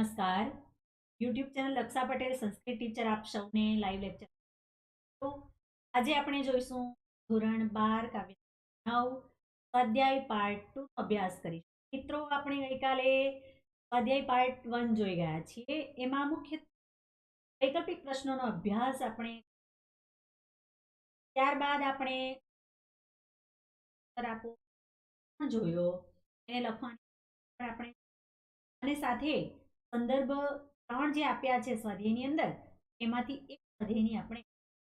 નમસ્કાર YouTube channel Laksha Patel Sanskrit teacher આપ સૌને લાઈવ લેક્ચર તો આજે આપણે જોઈશું ધોરણ બાર કાવ્ય નવ, સ્વાધ્યાય પાર્ટ ટુ અભ્યાસ કરીશું. મિત્રો, આપણે ગઈકાલે સ્વાધ્યાય પાર્ટ વન જોઈ ગયા છીએ. એમાં મુખ્ય વૈકલ્પિક પ્રશ્નોનો અભ્યાસ આપણે ત્યારબાદ આપણે આપો, જોયો. એને લખવાની પણ આપણે અને સાથે સંદર્ભ ત્રણ જે આપ્યા છે સ્વાધ્યાયની અંદર, એમાંથી એક સ્વાધ્યાયની આપણે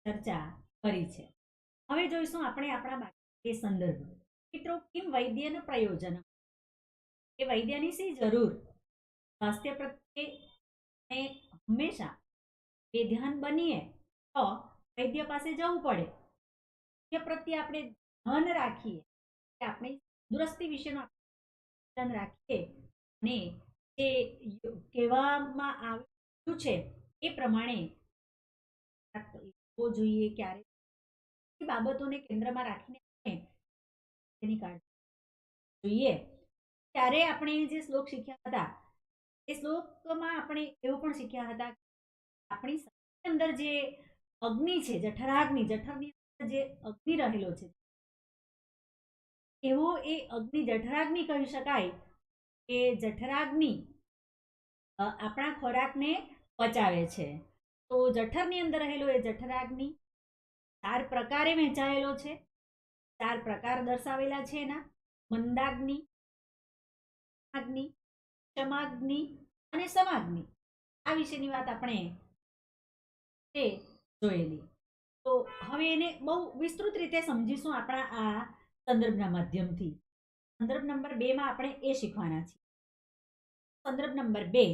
ચર્ચા કરી છે. હવે જોઈશું આપણે આપણા બાકી સંદર્ભ. મિત્રો, કેમ વૈદ્યનું પ્રયોજન? એ વૈદ્યની શી જરૂર? સ્વાસ્થ્ય પ્રત્યે હંમેશા બે ધ્યાન બનીએ તો વૈદ્ય પાસે જવું પડે. વૈદ્ય પ્રત્યે આપણે ધન રાખીએ. કે દુરસ્તી વિશેનું આપણે ધ્યાન રાખીએ અને જે કહેવામાં આવ્યું છે એ પ્રમાણે જોઈએ ક્યારે. એ બાબતોને કેન્દ્રમાં રાખીને તેની કાળજી જોઈએ. ત્યારે આપણે જે શ્લોક શીખ્યા હતા, એ શ્લોકમાં આપણે એવું પણ શીખ્યા હતા આપણી અંદર જે અગ્નિ છે, જઠરાગ્નિ, જઠરની અંદર જે અગ્નિ રહેલો છે, એવો એ અગ્નિ જઠરાગ્નિ કહી શકાય કે જઠરાગ્નિ આપણા ખોરાકને પચાવે છે. તો જઠરની અંદર રહેલો એ જઠરાગ્નિ ચાર પ્રકારે વહેંચાયેલો છે. ચાર પ્રકાર દર્શાવેલા છે એના. મંદાગ્નિ અગ્નિ ક્ષમાગ્નિ અને સમાગ્નિ. આ વિશેની વાત આપણે તે જોયેલી. તો હવે એને બહુ વિસ્તૃત રીતે સમજીશું આપણા આ સંદર્ભના માધ્યમથી. સંદર્ભ નંબર બેમાં આપણે એ શીખવાના છીએ. સંદર્ભ નંબર બે,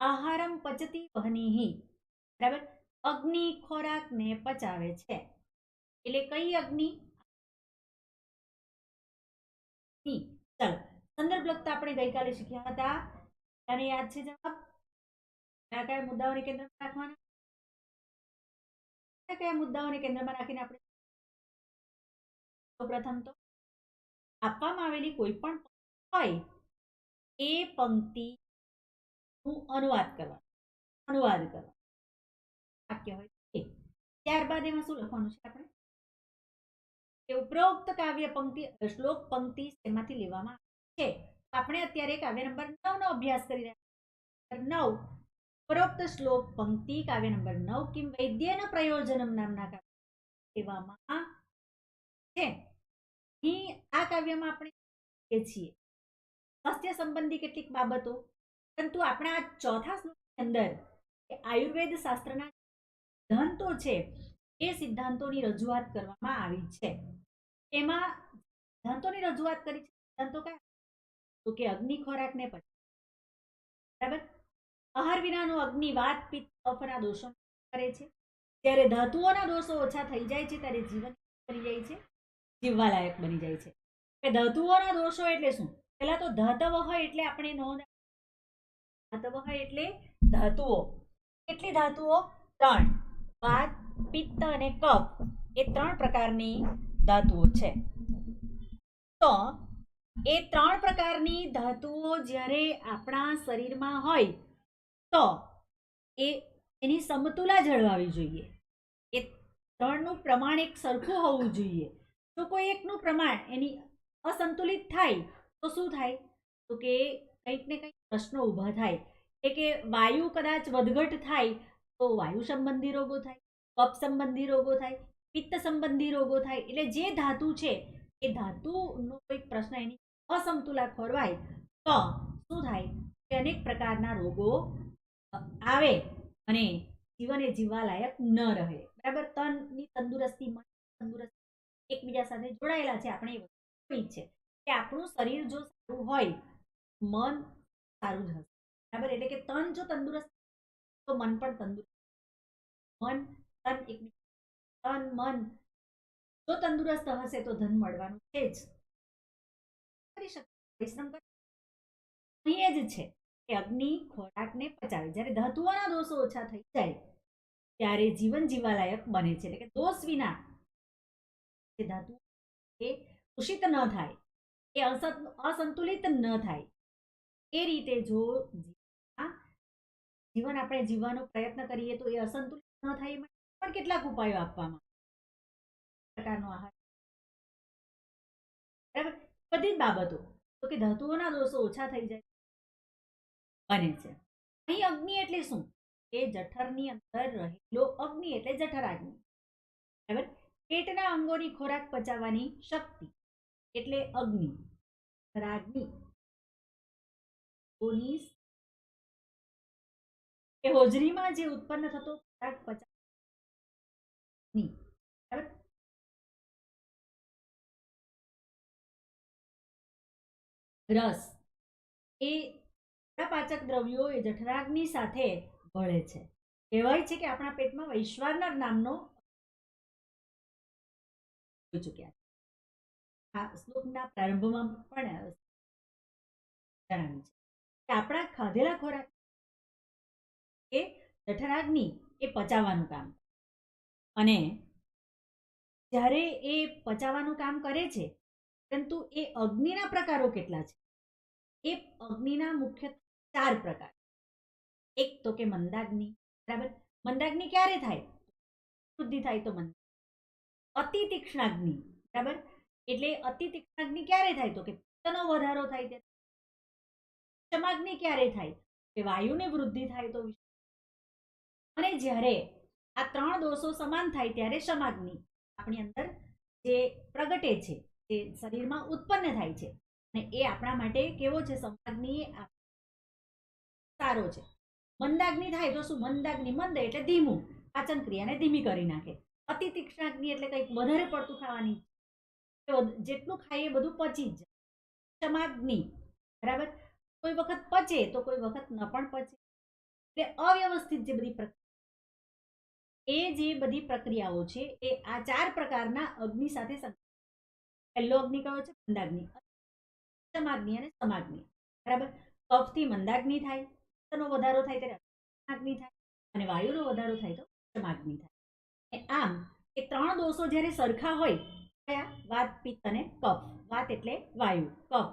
આહારમ પચતી વહનીહી. બરાબર? અગ્નિ ખોરાકને પચાવે છે. એટલે કઈ અગ્નિ? ચાલો, સંદર્ભ લગતા આપણે ગઈકાલે શીખ્યા હતા. તને યાદ છે જવાબ? કયા કયા મુદ્દાઓને કેન્દ્રમાં રાખવાના? કયા કયા મુદ્દાઓને કેન્દ્રમાં રાખીને આપણે સૌપ્રથમ તો આપવામાં આવેલી કોઈ પણ હોય એ પંક્તિ નું અનુવાદ કરવા અનુવાદ કરવા. વાક્ય હોય ત્યારબાદ એમાં શું લખવાનું છે આપણે? કે ઉપરોક્ત કાવ્ય પંક્તિ શ્લોક પંક્તિ તેમાંથી લેવામાં આવે છે? આપણે અત્યારે કાવ્ય નંબર નવ નો અભ્યાસ કરી રહ્યા. નવ. ઉપરોક્ત શ્લોક પંક્તિ કાવ્ય નંબર નવ કિમ વૈદ્યના પ્રયોજનમ નામના કાવ્ય લેવામાં છે. અહીં આ કાવ્યમાં આપણે છીએ. સ્વાસ્થ્ય સંબંધી કેટલીક બાબતો. પરંતુ આપણા આ ચોથા શ્લોકની અંદર આયુર્વેદ શાસ્ત્રના સિદ્ધાંતો છે એ સિદ્ધાંતોની રજૂઆત કરવામાં આવી છે. એમાં સિદ્ધાંતોની રજૂઆત કરી છે. સિદ્ધાંતો કયા? તો કે અગ્નિ ખોરાકને પછી બરાબર? આહાર વિનાનો અગ્નિ વાત પિત્ત કફના દોષો કરે છે. જ્યારે ધાતુઓના દોષો ઓછા થઈ જાય છે, ત્યારે જીવન કરી જાય છે. જીવવાલાયક બની જાય છે. કે ધતુઓના દોષો એટલે શું? પહેલાં તો ધતવ હોય એટલે આપણે નોંધ ધતવ હોય એટલે ધાતુઓ. કેટલી ધાતુઓ? ત્રણ. વાત, પિત્ત અને કફ એ ત્રણ પ્રકારની ધાતુઓ છે. તો એ ત્રણ પ્રકારની ધાતુઓ જ્યારે આપણા શરીરમાં હોય, તો એ એની સમતુલા જળવાવી જોઈએ. એ ત્રણનું પ્રમાણ એક સરખું હોવું જોઈએ. જો કોઈ એકનું પ્રમાણ એની અસંતુલિત થાય, તો શું થાય? તો કે કંઈક ને કંઈક પ્રશ્નો ઊભા થાય. એ કે વાયુ કદાચ વધઘટ થાય, તો વાયુ સંબંધી રોગો થાય, કફ સંબંધી રોગો થાય, પિત્ત સંબંધી રોગો થાય. એટલે જે ધાતુ છે, એ ધાતુનો કોઈક પ્રશ્ન એની અસમતુલા ખોરવાય, તો શું થાય? કે અનેક પ્રકારના રોગો આવે અને જીવન એ જીવવા લાયક ન રહે. બરાબર? તનની તંદુરસ્તી મન તંદુરસ્તી એકબીજા સાથે જોડાયેલા છે. આપણે એ વસ્તુ છે કે આપણું શરીર જો સારું હોય, મન સારું જ હશે. બરાબર? એટલે કે તન જો તંદુરસ્ત તો મન પણ તંદુરસ્ત મન, તન તન, મન જો તંદુરસ્ત હશે તો ધન મળવાનું છે જ. કરી શકે જ છે કે અગ્નિ ખોરાકને પચાવે. જ્યારે ધાતુઓના દોષો ઓછા થઈ જાય, ત્યારે જીવન જીવાલાયક બને છે. એટલે કે દોષ વિના ધાતુ એ દૂષિત ન થાય, એ અસંતુલિત ન થાય. એ રીતે જો જીવન આપણે જીવવાનો પ્રયત્ન કરીએ તો એ અસંતુલિત ન થાય એ પણ કેટલાક ઉપાયો આપવામાં પ્રકારનો આહાર. બરાબર? બધી બાબતો. તો કે ધાતુઓના દોષો ઓછા થઈ જાય. બને છે. અહીં અગ્નિ એટલે શું? એ જઠરની અંદર રહેલો અગ્નિ એટલે જઠરાગ્નિ. બરાબર? પેટના અંગોની ખોરાક પચાવવાની શક્તિ એટલે અગ્નિ ઓની એ હોજરીમાં જે ઉત્પન્ન થતો ખોરાક પચાવવાની. રસ. એ પાચક દ્રવ્યો એ જઠરાગ્નિ સાથે ભળે છે? કહેવાય છે કે આપણા પેટમાં વૈશ્વાનર નામનો ચૂક્યા છે. આ શ્લોકના પ્રારંભમાં પણ જણાવ્યું છે. આપણા ખાધેલા ખોરાક એ જઠરાગ્નિ એ પચાવવાનું કામ અને જ્યારે એ પચાવવાનું કામ કરે છે, પરંતુ એ અગ્નિના પ્રકારો કેટલા છે? એ અગ્નિના મુખ્ય ચાર પ્રકાર. એક તો કે મંદાગ્નિ, બરાબર? મંદાગ્નિ ક્યારે થાય? વૃદ્ધિ થાય તો મંદ અતિ તીક્ષ્ણાગ્નિ, બરાબર? એટલે અતિ તીક્ષ્ણાગ્નિ ક્યારે થાય તો કે પિત્તનો વધારો થાય ત્યારે? ક્ષમાગ્નિ ક્યારે થાય? કે વાયુની વૃદ્ધિ થાય તો અને જ્યારે આ ત્રણ દોષો સમાન થાય ત્યારે ક્ષમાગ્નિ આપણી અંદર જે પ્રગટે છે, જે શરીરમાં ઉત્પન્ન થાય છે. અને એ આપણા માટે કેવો છે? સમાગ્નિ સારો છે. મંદાગ્નિ થાય તો શું? મંદાગ્નિ મંદ એટલે ધીમું. પાચન ક્રિયાને ધીમી કરી નાખે. અતિ તીક્ષ્ણાગ્નિ એટલે કંઈક વધારે પડતું ખાવાની તો જેટલું ખાઈએ બધું પચી જ ક્ષમાગ્નિ, બરાબર? કોઈ વખત પચે તો કોઈ વખત ન પણ પચે. એટલે અવ્યવસ્થિત જે બધી પ્રક્રિયા એ જે બધી પ્રક્રિયાઓ છે એ આ ચાર પ્રકારના અગ્નિ સાથે. પહેલો અગ્નિ કયો છે? મંદાગ્નિ. ક્ષમાગ્નિ અને સમાગ્નિ, બરાબર? કફથી મંદાગ્નિ થાય પિત્તનો વધારો થાય ત્યારે અગ્નિ થાય અને વાયુનો વધારો થાય તો ક્ષમાગ્નિ થાય. આમ એ ત્રણ દોષો જ્યારે સરખા હોય વાત, પિત્ત અને કફ. વાત એટલે વાયુ, કફ,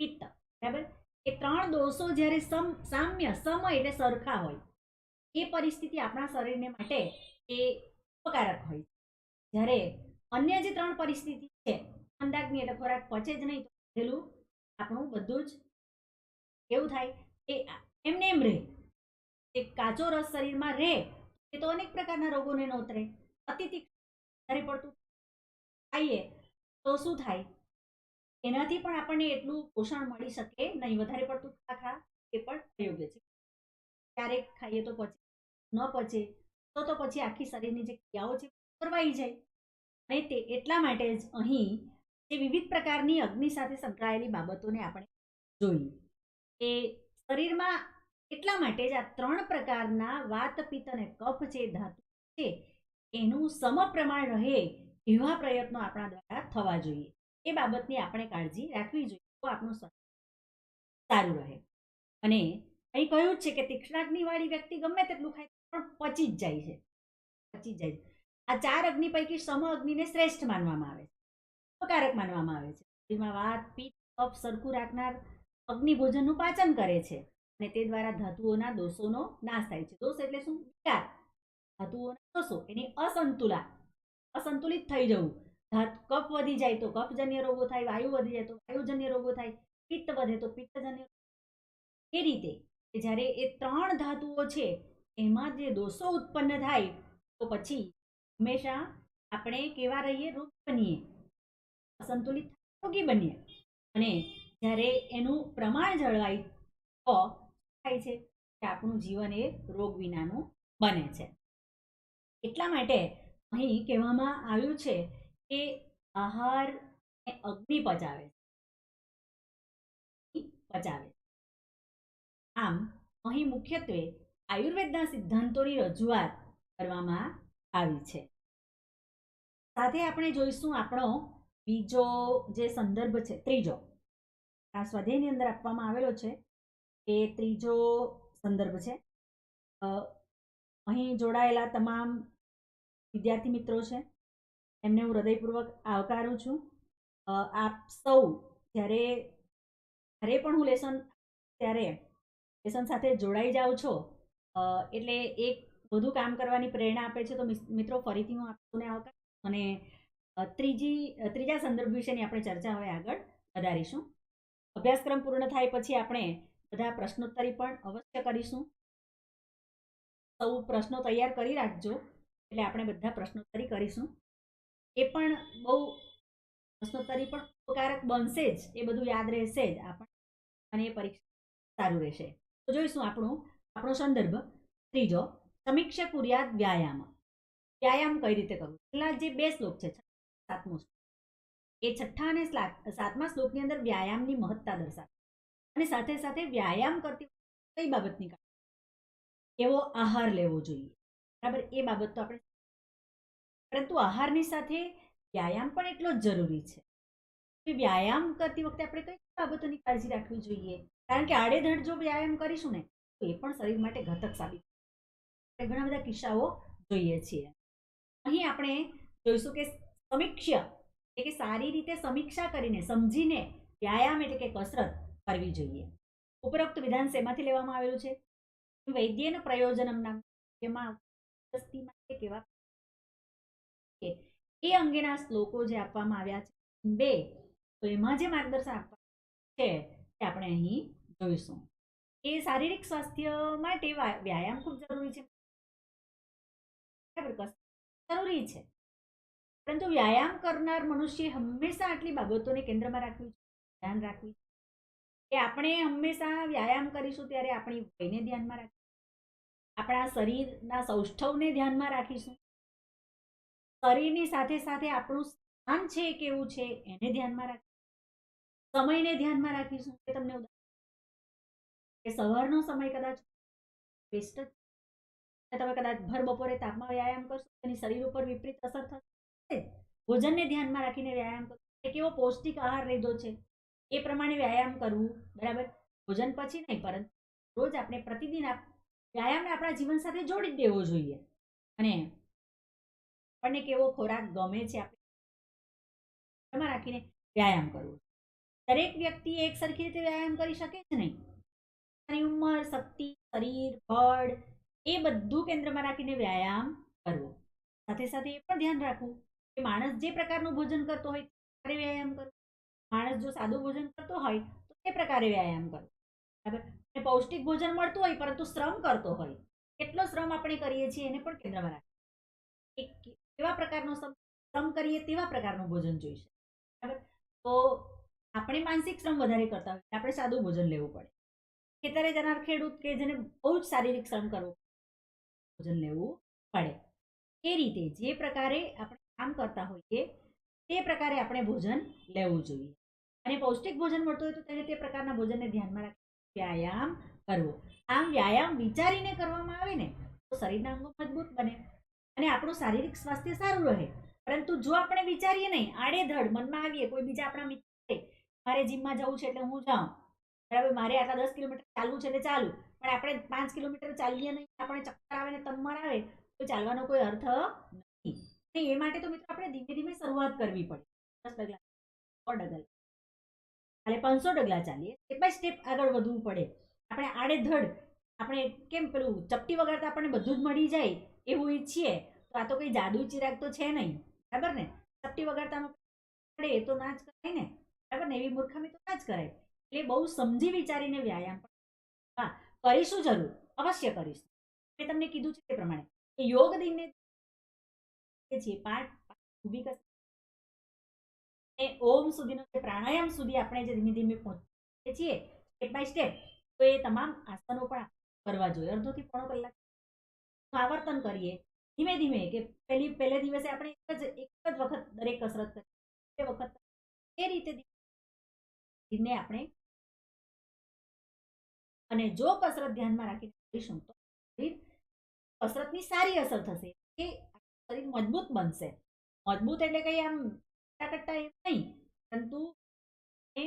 પિત્ત, બરાબર? એ ત્રણ દોષો જ્યારે સમ, સામ્ય સમ એટલે સરખા હોય, એ પરિસ્થિતિ આપણા શરીરને માટે એ ઉપકારક હોય. જ્યારે અન્ય જે ત્રણ પરિસ્થિતિ છે, અંદાજની એટલે ખોરાક પચે જ નહીં, તો આપણું બધું જ એવું થાય. એ એમને એમ રહે. એ કાચો રસ શરીરમાં રહે એ તો અનેક પ્રકારના રોગોને નોતરે. અતિ તીક્ષ્ણ વધારે પડતું ખાઈએ તો શું થાય? એનાથી પણ આપણને એટલું પોષણ મળી શકે નહીં. વધારે પડતું ખા એ પણ અયોગ્ય છે. ક્યારેક ખાઈએ તો પચે, ન પચે, તો તો પછી આખી શરીરની જે ક્રિયાઓ છે કરવાઈ જાય. અને તે એટલા માટે જ અહીં જે વિવિધ પ્રકારની અગ્નિ સાથે સંકળાયેલી બાબતોને આપણે જોઈ એ શરીરમાં એટલા માટે જ આ ત્રણ પ્રકારના વાત, પિત્ત અને કફ જે ધાતુ છે, એનું સમપ્રમાણ રહે એવા પ્રયત્નો આપણા દ્વારા થવા જોઈએ. એ બાબતની આપણે કાળજી રાખવી જોઈએ તો આપણું સારું રહે. અને અહીં કહ્યું છે કે તીક્ષ્ણાગ્નિવાળી વ્યક્તિ ગમે તેટલું ખાય, પણ પચી જ જાય છે. પચી જ જાય. છે આ ચાર અગ્નિ પૈકી સમ અગ્નિને શ્રેષ્ઠ માનવામાં આવે છે. ઉપકારક માનવામાં આવે છે. શરીરમાં વાત, પિત્ત, કફ સરખું રાખનાર અગ્નિ ભોજનનું પાચન કરે છે. અને તે દ્વારા ધાતુઓના દોષોનો નાશ થાય છે. દોષ એટલે શું? વિકાર. ધાતુઓના દોષો, એની અસંતુલા, અસંતુલિત થઈ જવું. ધાતુ, કફ વધી જાય તો કફજન્ય રોગો થાય, વાયુ વધી જાય તો વાયુજન્ય રોગો થાય, પિત્ત વધે તો પિત્તજન્ય એ રીતે જ્યારે એ ત્રણ ધાતુઓ છે, એમાં જે દોષો ઉત્પન્ન થાય, તો પછી હંમેશા આપણે કેવા રહીએ? રોગ બનીએ. અસંતુલિત રોગી બનીએ. અને જ્યારે એનું પ્રમાણ જળવાય, તો થાય છે કે આપણું જીવન એ રોગ વિનાનું બને છે. એટલા માટે અહીં કહેવામાં આવ્યું છે કે આહાર અગ્નિ પચાવે પચાવે આમ અહીં મુખ્યત્વે આયુર્વેદના સિદ્ધાંતોની રજૂઆત કરવામાં આવી છે. સાથે આપણે જોઈશું આપણો બીજો જે સંદર્ભ છે, ત્રીજો. આ સ્વાધ્યાયની અંદર આપવામાં આવેલો છે એ ત્રીજો સંદર્ભ છે. અહીં જોડાયેલા તમામ વિદ્યાર્થી મિત્રો છે, એમને હું હૃદયપૂર્વક આવકારું છું. આપ સૌ જ્યારે જ્યારે પણ હું લેસન, ત્યારે લેસન સાથે જોડાઈ જાઉં છો એટલે એક વધુ કામ કરવાની પ્રેરણા આપે છે, તો મિત્રો ફરીથી હું આપને આવકાર અને ત્રીજી, ત્રીજા સંદર્ભ વિશેની આપણે ચર્ચા હવે આગળ વધારીશું. અભ્યાસક્રમ પૂર્ણ થાય પછી આપણે બધા પ્રશ્નોત્તરી પણ અવશ્ય કરીશું. સૌ પ્રશ્નો તૈયાર કરી રાખજો, એટલે આપણે બધા પ્રશ્નોત્તરી કરીશું. એ પણ બહુ પ્રશ્નોત્તરી પણ ઉપકારક બનશે જ, એ બધું યાદ રહેશે જ આપણ, અને એ પરીક્ષા સારું રહેશે. તો જોઈશું આપણું, આપણો સંદર્ભ. ત્રીજો સમીક્ષા કુર્યાદ વ્યાયામ. વ્યાયામ કઈ રીતે કરવું? છેલ્લા જે બે શ્લોક છે, સાતમો શ્લોક. એ છઠ્ઠા અને સાતમા શ્લોકની અંદર વ્યાયામની મહત્તા દર્શાવે. અને સાથે સાથે વ્યાયામ કરતી કઈ બાબતની કાળજી? એવો આહાર લેવો જોઈએ? બરાબર, એ બાબત તો આપણે પરંતુ આહારની સાથે વ્યાયામ પણ એટલો જ જરૂરી છે. વ્યાયામ કરતી વખતે આપણે કઈ બાબતોની કાળજી રાખવી જોઈએ? કારણ કે આડેધડ જો વ્યાયામ કરીશું ને, તો એ પણ શરીર માટે ઘાતક સાબિત આપણે ઘણા બધા કિસ્સાઓ જોઈએ છીએ. અહીં આપણે જોઈશું કે સમીક્ષા, એટલે કે સારી રીતે સમીક્ષા કરીને, સમજીને વ્યાયામ એટલે કે કસરત કરવી જોઈએ. ઉપરોક્ત વિધાન શેમાંથી લેવામાં આવેલું છે? વૈદ્યના પ્રયોજનમ નામ જેમાં કેવા? એ અંગેના શ્લોકો જે આપવામાં આવ્યા છે, બે, તો એમાં જે માર્ગદર્શન આપવાનું છે તે આપણે અહીં જોઈશું. એ શારીરિક સ્વાસ્થ્ય માટે વ્યાયામ ખૂબ જરૂરી છે. જરૂરી છે. પરંતુ વ્યાયામ કરનાર મનુષ્ય હંમેશા આટલી બાબતોને કેન્દ્રમાં રાખવી જોઈએ. ધ્યાન રાખવી કે આપણે હંમેશા વ્યાયામ કરીશું ત્યારે આપણી વયને ધ્યાનમાં રાખીશું. આપણા શરીરના સૌષ્ઠવને ધ્યાનમાં રાખીશું. શરીરની સાથે સાથે આપણું સ્થાન છે કેવું છે એને ધ્યાનમાં રાખીશું. સમયને ધ્યાનમાં રાખીશું. કે તમને કે સવારનો સમય કદાચ બેસ્ટ જ તમે કદાચ ભર બપોરે તાપમાં વ્યાયામ કરશો તો એની શરીર ઉપર વિપરીત અસર થશે. ભોજનને ધ્યાનમાં રાખીને વ્યાયામ કરશો કેવો પૌષ્ટિક આહાર લીધો છે. એ પ્રમાણે વ્યાયામ કરવું, બરાબર? ભોજન પછી નહીં, પરંતુ રોજ આપણે પ્રતિદિન આપ- વ્યાયામને આપણા જીવન સાથે જોડી જ દેવો જોઈએ. અને આપણને કેવો ખોરાક ગમે છે આપણે રાખીને વ્યાયામ કરવું. દરેક વ્યક્તિ એક સરખી રીતે વ્યાયામ કરી શકે છે નહીં? પોતાની ઉંમર, શક્તિ, શરીર, બળ, એ બધું કેન્દ્રમાં રાખીને વ્યાયામ કરવો. સાથે સાથે એ પણ ધ્યાન રાખવું કે માણસ જે પ્રકારનું ભોજન કરતો હોય ત્યારે વ્યાયામ કરવો. માણસ જો સાદું ભોજન કરતો હોય, તો તે પ્રકારે વ્યાયામ કરવો. બરાબર? અને પૌષ્ટિક ભોજન મળતું હોય, પરંતુ શ્રમ કરતો હોય, કેટલો શ્રમ આપણે કરીએ છીએ એને પણ કેન્દ્રમાં રાખે એક કેવા પ્રકારનો શ્રમ કરીએ તેવા પ્રકારનું ભોજન જોઈશે બરાબર? તો આપણે માનસિક શ્રમ વધારે કરતા હોય આપણે સાદું ભોજન લેવું પડે. ખેતરે જનાર ખેડૂત કે જેને બહુ જ શારીરિક શ્રમ કરવો ભોજન લેવું પડે. એ રીતે જે પ્રકારે આપણે કામ કરતા હોઈએ તે પ્રકારે આપણે ભોજન લેવું જોઈએ. અને પૌષ્ટિક ભોજન મળતું હોય તો તેને તે પ્રકારના ભોજનને ધ્યાનમાં રાખી વ્યાયામ કરવો. આમ વ્યાયામ વિચારીને કરવામાં આવે ને, તો શરીરના અંગો મજબૂત બને અને આપણું શારીરિક સ્વાસ્થ્ય સારું રહે. પરંતુ જો આપણે વિચારીએ નહીં આડેધડ મનમાં આવીએ, કોઈ બીજા આપણા મિત્ર મારે જીમમાં જવું છે એટલે હું જાઉં. બરાબર, મારે આટલા દસ કિલોમીટર ચાલવું છે એટલે ચાલુ. પણ આપણે પાંચ કિલોમીટર ચાલીએ નહીં, આપણે ચક્કર આવે ને તમવાર આવે, તો ચાલવાનો કોઈ અર્થ નથી એ માટે તો મિત્રો આપણે ધીમે ધીમે શરૂઆત કરવી પડે. દસ ડગલા, સો ડગલા. એટલે પાંચસો ડગલા ચાલીએ સ્ટેપ બાય સ્ટેપ આગળ વધવું પડે. આપણે આડેધડ, આપણે કેમ પેલું ચપટી વગાડતા આપણને બધું જ મળી જાય એવું ઈચ્છીએ, તો આ તો કંઈ જાદુ ચિરાગ તો છે નહીં. બરાબર ને? ચપટી વગાડતાનો પડે તો ના જ કરાય ને? બરાબર ને? એવી મૂર્ખામી તો ના જ કરાય. એટલે બહુ સમજી વિચારીને વ્યાયામ હા, કરીશું જરૂર, અવશ્ય કરીશું. મેં તમને કીધું છે તે પ્રમાણે યોગ દિનને જે પાઠ ઊભી કસરત ઓમ સુધીનો જે પ્રાણાયામ સુધી આપણે જે ધીમે ધીમે પહોંચીએ છીએ સ્ટેપ બાય સ્ટેપ તો એ તમામ આસનો પણ કરવા જોઈએ. અડધોથી પોણો કલાક. આવર્તન કરીએ. ધીમે ધીમે કે પહેલી, પહેલે દિવસે આપણે એક જ એક જ વખત દરેક કસરત કરીએ. બે વખત. એ રીતે ધીમે આપણે અને જો કસરત ધ્યાનમાં રાખીને કરીશું તો કસરતની સારી અસર થશે. કે શરીર મજબૂત બનશે. મજબૂત એટલે કઈ આમ કરતા એમ નહીં, પરંતુ એ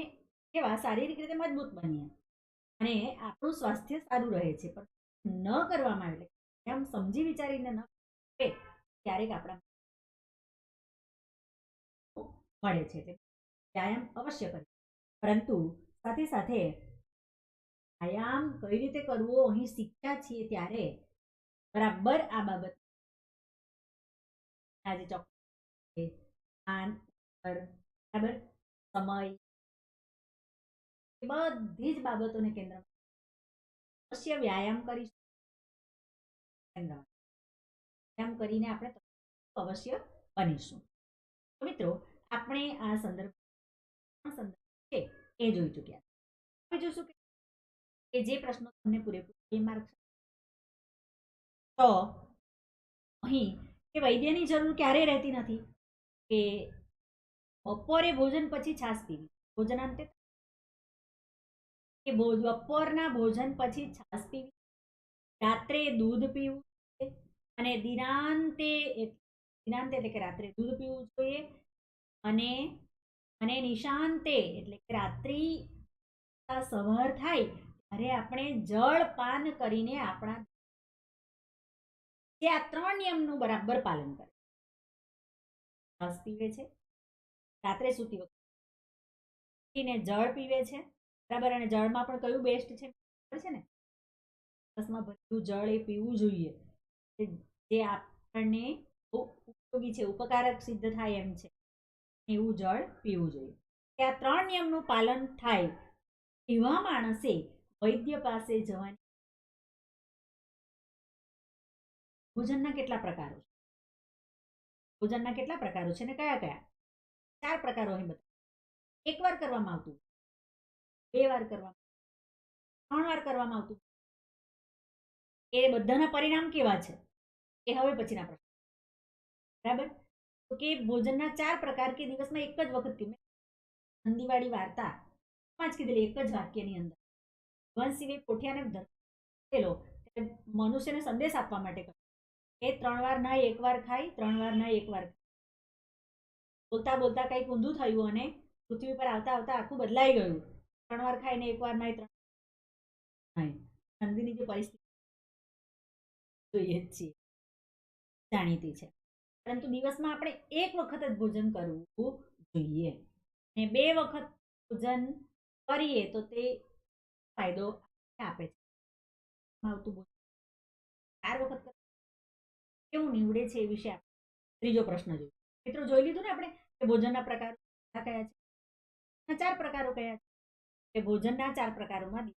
કેવા શારીરિક રીતે મજબૂત બનીએ. અને આપણું સ્વાસ્થ્ય સારું રહે છે, પણ ન કરવામાં આવે એટલે એમ સમજી વિચારીને ન કરે ક્યારેક આપણા મળે છે એટલે વ્યાયામ અવશ્ય કરીએ. પરંતુ સાથે સાથે વ્યાયામ કઈ રીતે કરવો, અહીં શીખ્યા છીએ ત્યારે બરાબર આ બાબત આજે ચોક્કસ. સ્થાન, બરાબર? સમય. બધી જ બાબતોને કેન્દ્રમાં અવશ્ય વ્યાયામ કરીશું. કેન્દ્ર વ્યાયામ કરીને આપણે અવશ્ય બનીશું. તો મિત્રો આપણે આ સંદર્ભ સંદર્ભ છે એ જોઈ ચૂક્યા. હવે જોશું કે જે પ્રશ્નો તમને પૂરેપૂરો માર્ક તો અહીં કે વૈદ્યની જરૂર ક્યારેય રહેતી નથી કે બપોરે ભોજન પછી છાશ પીવી. ભોજનાંતે કે બપોરના ભોજન પછી છાશ પીવી. રાત્રે દૂધ પીવું જોઈએ અને દિનાંતે દિનાંતે એટલે કે રાત્રે દૂધ પીવું જોઈએ અને અને નિશાંતે એટલે કે રાત્રિ સવાર થાય ત્યારે આપણે જળ પાન કરીને આપણા જે આ ત્રણ નિયમનું બરાબર પાલન કરે. છાશ પીવે છે. રાત્રે સૂતી વખતે જળ પીવે છે. બરાબર, અને જળમાં પણ કયું બેસ્ટ છે? છે ને? બસમાં બધું જળ એ પીવું જોઈએ. જે આપણને ઉપયોગી છે, ઉપકારક સિદ્ધ થાય એમ છે. એવું જળ પીવું જોઈએ. કે આ ત્રણ નિયમનું પાલન થાય એવા માણસે વૈદ્ય પાસે જવાની ભોજનના કેટલા પ્રકારો છે? ભોજનના કેટલા પ્રકારો છે ને કયા કયા? ચાર પ્રકારો અહીં બધા એક વાર કરવામાં આવતું બે વાર કરવામાં ત્રણ વાર કરવામાં આવતું એ બધાના પરિણામ કેવા છે? એ હવે પછીના પ્રશ્ન. બરાબર? તો કે ભોજનના ચાર પ્રકાર કે દિવસમાં એક જ વખત કે ઠંડીવાળી વાર્તા. પાંચ કીધેલી, એક જ વાક્યની અંદર. વંશ સિવાય પોઠિયાને ધરેલો મનુષ્યને સંદેશ આપવા માટે. એ ત્રણ વાર ના એક વાર ખાય, ત્રણ વાર ના એક વાર બોલતા બોલતા કંઈક ઊંધું થયું અને પૃથ્વી પર આવતા આવતા આખું બદલાઈ ગયું. ત્રણ વાર ખાઈને એક વાર નાય ત્રણ ઠંડીની જે પરિસ્થિતિ જોઈએ જ છીએ. જાણીતી છે. પરંતુ દિવસમાં આપણે એક વખત જ ભોજન કરવું જોઈએ. અને બે વખત ભોજન કરીએ તો તે ફાયદો આપે છે. ચાર વખત કેવું નીવડે છે એ વિશે ત્રીજો પ્રશ્ન જોઈએ. મિત્રો જોઈ લીધું ને આપણે કે ભોજનના પ્રકારો કયા છે? ચાર પ્રકારો કયા છે? કે ભોજનના ચાર પ્રકારોમાં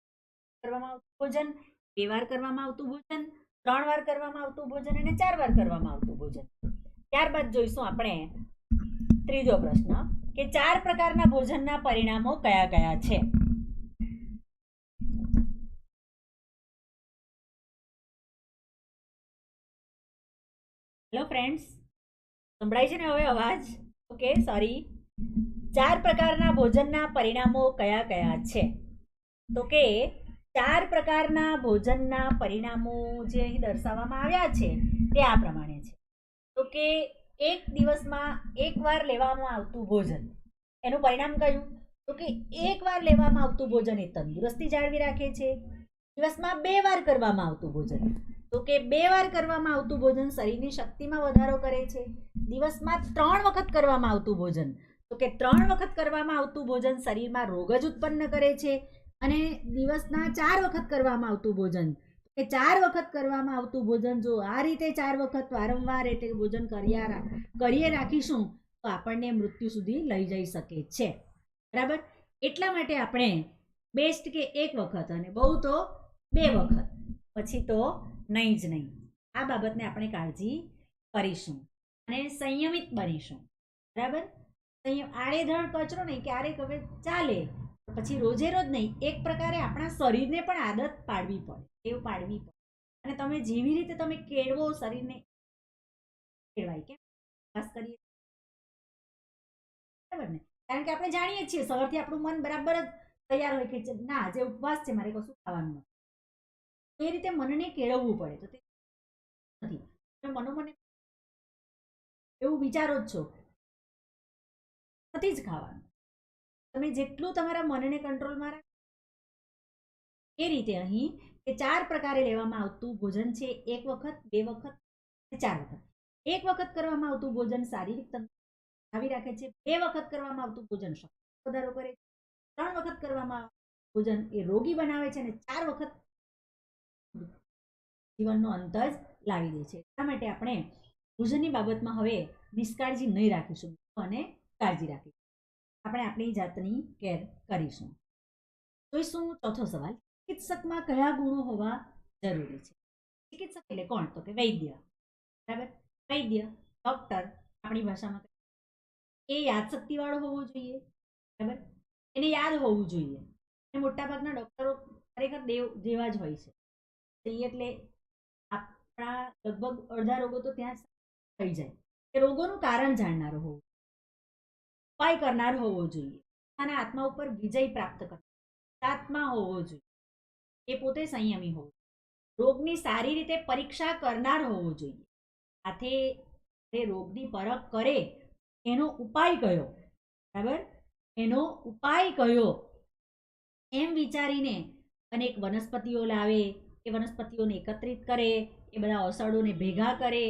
કરવામાં આવતું ભોજન, બે વાર કરવામાં આવતું ભોજન, ત્રણ વાર કરવામાં આવતું ભોજન અને ચાર વાર કરવામાં આવતું ભોજન. ત્યારબાદ જોઈશું આપણે ત્રીજો પ્રશ્ન કે ચાર પ્રકારના ભોજનના પરિણામો કયા કયા છે? હેલો ફ્રેન્ડ્સ સંભળાય છે ને હવે અવાજ? ઓકે સોરી ચાર પ્રકારના ભોજનના પરિણામો કયા કયા છે? તો કે ચાર પ્રકારના ભોજનના પરિણામો જે અહીં દર્શાવવામાં આવ્યા છે તે આ પ્રમાણે છે. તો કે એક દિવસમાં એક વાર લેવામાં આવતું ભોજન. એનું પરિણામ કયું? તો કે એકવાર લેવામાં આવતું ભોજન એ તંદુરસ્તી જાળવી રાખે છે. દિવસમાં બે વાર કરવામાં આવતું ભોજન. તો કે બે વાર કરવામાં આવતું ભોજન શરીરની શક્તિમાં વધારો કરે છે. દિવસમાં ત્રણ વખત કરવામાં આવતું ભોજન. તો કે ત્રણ વખત કરવામાં આવતું ભોજન શરીરમાં રોગ જ ઉત્પન્ન કરે છે અને દિવસના ચાર વખત કરવામાં આવતું ભોજન. કે ચાર વખત કરવામાં આવતું ભોજન જો આ રીતે ચાર વખત વારંવાર એટલે ભોજન કર્યા કરીએ રાખીશું, તો આપણને મૃત્યુ સુધી લઈ જઈ શકે છે. બરાબર? એટલા માટે આપણે બેસ્ટ કે એક વખત અને બહુ તો બે વખત. પછી તો નહીં જ નહીં. આ બાબતને આપણે કાળજી કરીશું અને સંયમિત બનીશું. બરાબર? સંયમ, આડેધડ કચરો નહીં, ક્યારેક હવે ચાલે, પછી રોજે રોજ નહીં, એક પ્રકારે આપણા શરીરને પણ આદત પાડવી પડે એવું પાડવી પડે. અને તમે જેવી રીતે તમે કેળવો, શરીરને કેળવાય કેમ? ખાસ કરીએ. બરાબર ને? કારણ કે આપણે જાણીએ છીએ, સવારથી આપણું મન બરાબર જ તૈયાર હોય કે ના, આજે ઉપવાસ છે, મારે કશું ખાવાનું નથી. એ રીતે મનને કેળવવું પડે. તો તે નથી. તમે મનોમને એવું વિચારો જ છો. નથી જ ખાવાનું. તમે જેટલું તમારા મનને કંટ્રોલમાં રાખો એ રીતે અહીં કે ચાર પ્રકારે લેવામાં આવતું ભોજન છે. એક વખત, બે વખત ચાર વખત. એક વખત કરવામાં આવતું ભોજન શારીરિક તંત્ર આવી રાખે છે. બે વખત કરવામાં આવતું ભોજન શક્તિ વધારો કરે છે. ત્રણ વખત કરવામાં ભોજન એ રોગી બનાવે છે અને ચાર વખત જીવનનો અંત જ લાવી દે છે. એટલા માટે આપણે ભોજનની બાબતમાં હવે નિષ્કાળજી નહીં રાખીશું અને કાળજી રાખીશું. આપણે આપણી જાતની કેર કરીશું. જોઈશું ચોથો સવાલ? ચિકિત્સકમાં કયા ગુણો હોવા જરૂરી છે? ચિકિત્સક એટલે કોણ? તો કે વૈદ્ય. બરાબર? વૈદ્ય, ડૉક્ટર, આપણી ભાષામાં એ યાદશક્તિવાળો હોવો જોઈએ. બરાબર? એને યાદ હોવું જોઈએ. અને મોટાભાગના ડોક્ટરો ખરેખર દેવ જેવા જ હોય છે. એટલે આપણા લગભગ અડધા રોગો તો ત્યાં થઈ જાય. કે રોગોનું કારણ જાણનારો હોવો ઉપાય કરનાર હોવો જોઈએ. અને આત્મા ઉપર વિજય પ્રાપ્ત કરવો આત્મા હોવો જોઈએ. એ પોતે સંયમી હોવો રોગની સારી રીતે પરીક્ષા કરનાર હોવો જોઈએ. સાથે તે રોગની પરખ કરે એનો ઉપાય કયો? બરાબર? એનો ઉપાય કયો? એમ વિચારીને અનેક વનસ્પતિઓ લાવે, એ વનસ્પતિઓને એકત્રિત કરે એ બધા ઓસડોને ભેગા કરે,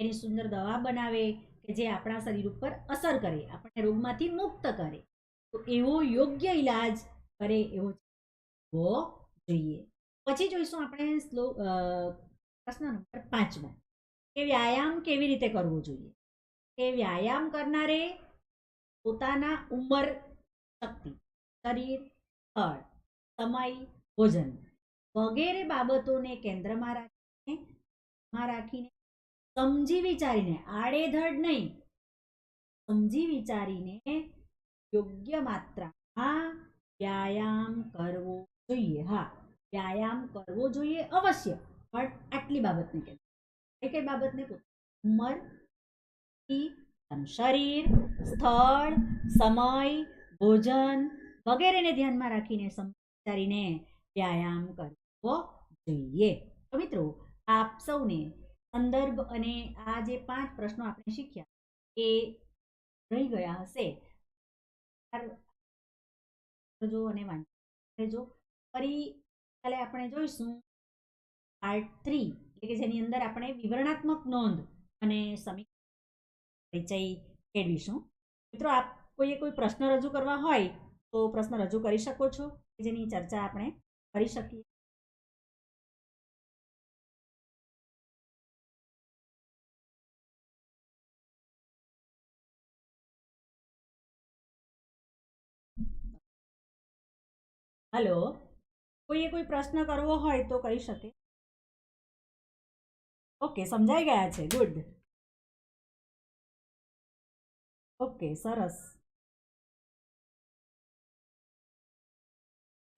એની સુંદર દવા બનાવે કે જે આપણા શરીર ઉપર અસર કરે, આપણને રોગમાંથી મુક્ત કરે. તો એવો યોગ્ય ઈલાજ કરે એવો હોવો જોઈએ. પછી જોઈશું આપણે સ્લો પ્રશ્ન નંબર પાંચમો. કે વ્યાયામ કેવી રીતે કરવો જોઈએ? કે વ્યાયામ કરનારે પોતાના ઉંમર, શક્તિ, શરીર, સ્થળ, સમય ભોજન વગેરે બાબતોને કેન્દ્રમાં રાખીને માં રાખીને, સમજી વિચારીને, આડેધડ નહીં, સમજી વિચારીને યોગ્ય માત્રામાં વ્યાયામ કરવો જોઈએ. હા, વ્યાયામ કરવો જોઈએ અવશ્ય, પણ આટલી બાબતને કેમ કઈ કઈ બાબતને ઉંમર શરીર, સ્થળ, સમય, ભોજન વગેરેને ધ્યાનમાં રાખીને, સમજી વિચારીને વ્યાયામ કરવો જોઈએ. તો મિત્રો આપ સૌને સંદર્ભ અને આ જે પાંચ પ્રશ્નો આપણે શીખ્યા એ રહી ગયા હશે. જો અને વાંચો ફરી કાલે આપણે જોઈશું પાર્ટ થ્રી એટલે કે જેની અંદર આપણે વિવરણાત્મક નોંધ અને સમીક્ષા પરિચય કેળવીશું. મિત્રો, આપ કોઈએ કોઈ પ્રશ્ન રજૂ કરવા હોય તો પ્રશ્ન રજૂ કરી શકો છો જેની ચર્ચા આપણે કરી શકીએ. હલો? કોઈએ કોઈ પ્રશ્ન કરવો હોય તો કરી શકે. ઓકે, સમજાઈ ગયા છે. ગુડ. ઓકે, સરસ.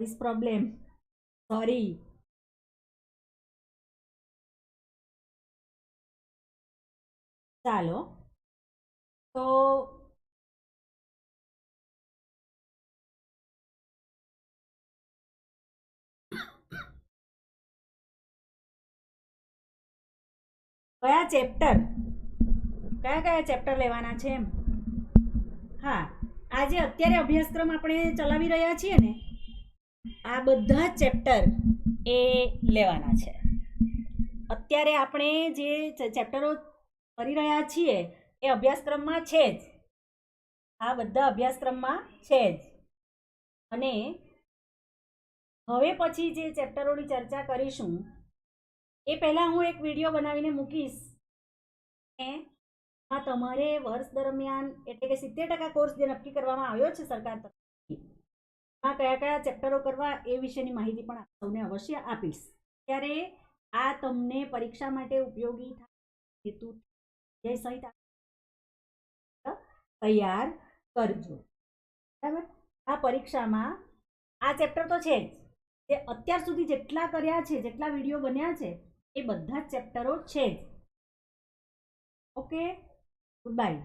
ઇસ પ્રોબ્લેમ સોરી ચાલો. તો કયા ચેપ્ટર? કયા કયા ચેપ્ટર લેવાના છે એમ? હા, આજે અત્યારે અભ્યાસક્રમ આપણે ચલાવી રહ્યા છીએ ને, આ બધા ચેપ્ટર એ લેવાના છે. અત્યારે આપણે જે ચેપ્ટરો કરી રહ્યા છીએ એ અભ્યાસક્રમમાં છે જ. આ બધા અભ્યાસક્રમમાં છે જ. અને હવે પછી જે ચેપ્ટરોની ચર્ચા કરીશું એ પહેલાં હું એક વીડિયો બનાવીને મૂકીશ. આ તમારે વર્ષ દરમિયાન એટલે કે સિત્તેર ટકા કોર્સ જે નક્કી કરવામાં આવ્યો છે સરકાર તરફથી આ કયા કયા ચેપ્ટરો કરવા એ વિશેની માહિતી પણ તમને અવશ્ય આપીશ. ત્યારે આ તમને પરીક્ષા માટે ઉપયોગી થાય હેતુ જય સહિત તૈયાર કરજો. બરાબર? આ પરીક્ષામાં આ ચેપ્ટર તો છે જ. જે અત્યાર સુધી જેટલા કર્યા છે, જેટલા વીડિયો બન્યા છે એ બધા જ ચેપ્ટરો છે જ. Okay good bye